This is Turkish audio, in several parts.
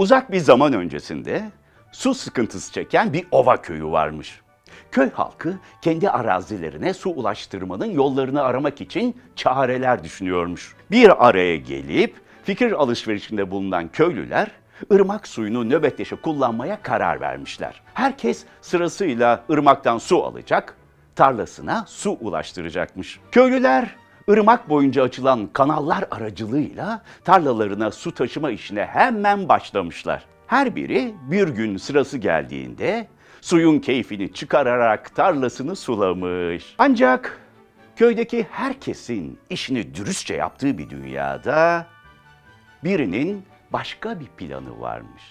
Uzak bir zaman öncesinde su sıkıntısı çeken bir ova köyü varmış. Köy halkı kendi arazilerine su ulaştırmanın yollarını aramak için çareler düşünüyormuş. Bir araya gelip fikir alışverişinde bulunan köylüler ırmak suyunu nöbetleşe kullanmaya karar vermişler. Herkes sırasıyla ırmaktan su alacak, tarlasına su ulaştıracakmış. Köylüler ırmak boyunca açılan kanallar aracılığıyla tarlalarına su taşıma işine hemen başlamışlar. Her biri bir gün sırası geldiğinde suyun keyfini çıkararak tarlasını sulamış. Ancak köydeki herkesin işini dürüstçe yaptığı bir dünyada birinin başka bir planı varmış.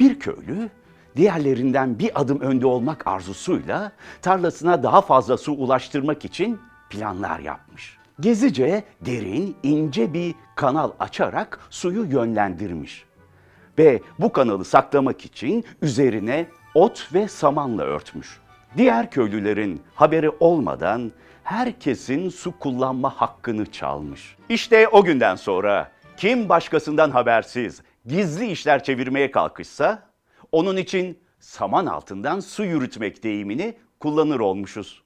Bir köylü diğerlerinden bir adım önde olmak arzusuyla tarlasına daha fazla su ulaştırmak için planlar yapmış. Gezice derin, ince bir kanal açarak suyu yönlendirmiş. Ve bu kanalı saklamak için üzerine ot ve samanla örtmüş. Diğer köylülerin haberi olmadan herkesin su kullanma hakkını çalmış. İşte o günden sonra kim başkasından habersiz gizli işler çevirmeye kalkışsa onun için saman altından su yürütmek deyimini kullanır olmuşuz.